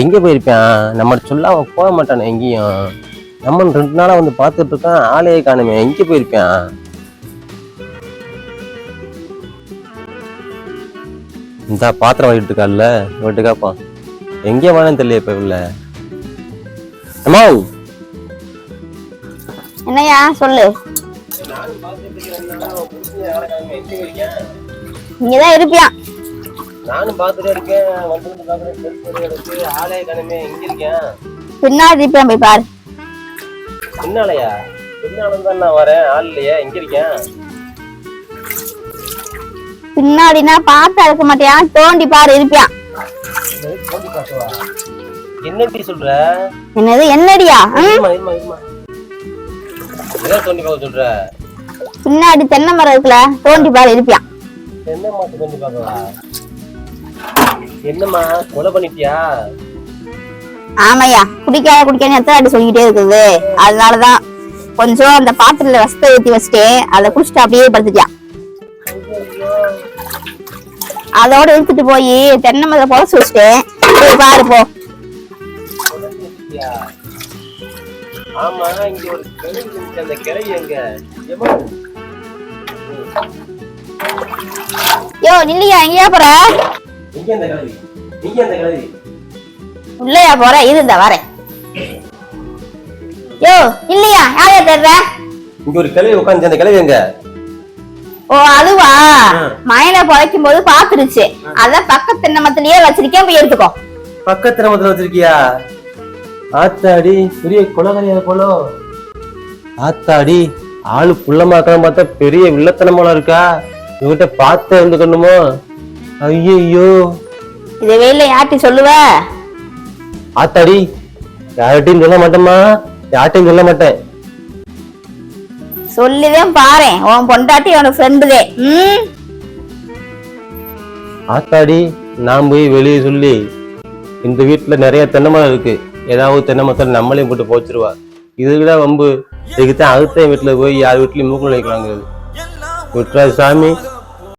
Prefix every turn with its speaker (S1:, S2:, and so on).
S1: எங்க போயிருப்பேன் நம்ம சொல்ல அவன் போக மாட்டானே எங்கேயும். நம்ம ரெண்டு நாளா வந்து பார்த்துட்டு இருக்கான் ஆளையே காணுமே. எங்க போயிருப்பேன் இந்த பாத்திரம் வாங்கிட்டு இருக்கான்ல இவட்டு கேப்பான் எங்கே வேணும் தெரியல இப்போ உள்ள அம்மா!
S2: என்னையா சொல்லு. இங்கதான் இருப்பியான்
S1: நானும் பார்த்துட்டே இருக்கேன். வந்து வந்து பார்க்குறேன் ஆளே காணுமே. எங்க இருக்கேன்?
S2: பின்னாடி இருப்பியான் போய் பாரு.
S1: பின்னாலயா? பின்னாலும் தான் நான் வரேன். ஆள் இல்லையா? எங்க இருக்கேன்?
S2: பின்னாடினா பார்த்தா இருக்க மாட்டியான் தோண்டி பாரு இருப்பியான்
S1: தோண்டி என்னடி சொல்ற?
S2: என்னது? என்னடியா? ம்?
S1: இருமா இருமா. இருமா எதை தோண்டி பார்க்க சொல்ற?
S2: பின்னாடி தென்னை மரம் இருக்குல்ல தோண்டி பாரு இருப்பியான்
S1: என்ன மாட்டு தோண்டி பார்க்கவா? என்னம்மா கொலை பண்ணிட்டியா?
S2: ஆமாய்யா குடிக்காத குடிக்காத எத்தனை அடி சொல்லிக்கிட்டே இருக்குது. அதனாலதான் கொஞ்சம் அந்த பாத்திரத்துல ரசத்தை ஊத்தி வச்சுட்டேன். அதை குடிச்சிட்டு அப்படியே படுத்துட்டியான் அதோட இழுத்துட்டு போய் தென்னை மரத்தை பொழச்சு வச்சுட்டேன். போய் பாரு போ?
S1: ஆமா இங்க ஒரு அந்த எங்க?
S2: யோ நில்லையா எங்கேயா போற?
S1: எங்க அந்த கிளவி எங்க அந்த கிளவி
S2: உள்ளயா போற? இரு இந்த வரேன். யோ இல்லையா? யாரையா தேடுற?
S1: இங்க ஒரு கிளவி உட்காந்து அந்த கிளவி எங்க?
S2: ஓ அதுவா. மயனை புதைக்கும் போது பாத்துருச்சு அதான் பக்கத்து தென்னமத்திலேயே வச்சிருக்கேன். போய் எடுத்துக்கோ.
S1: பக்கத்துல முதல்ல வச்சிருக்கியா? ஆத்தாடி பெரிய கொலகரியா போலோ. ஆத்தாடி ஆளு புள்ளமாக்கலாம் பார்த்தா பெரிய வில்லத்தனமால இருக்கா? இவகிட்ட பார்த்து இருந்துக்கணுமோ ஐயோ
S2: இதை வெயில யார்ட்டி சொல்லுவ?
S1: ஆத்தாடி யார்கிட்டயும் சொல்ல மாட்டேம்மா. யார்கிட்டயும் சொல்ல மாட்டேன்.
S2: சொல்லிதான் பாரேன். உன் பொண்டாட்டி உனக்கு ஃப்ரெண்டுதே ம்?
S1: ஆத்தாடி நான் போய் வெளியே சொல்லி இந்த வீட்டுல நிறைய தென்னை மரம் இருக்கு. ஏதாவது தென்னை மரத்தில் நம்மளையும் போட்டு போச்சிருவா. இதுக்குடா வம்பு. இதுக்கு தான் அடுத்த வீட்டுல போய் யார் வீட்லயும் மூக்கு வைக்கிறாங்க விட்டுறாது சாமி.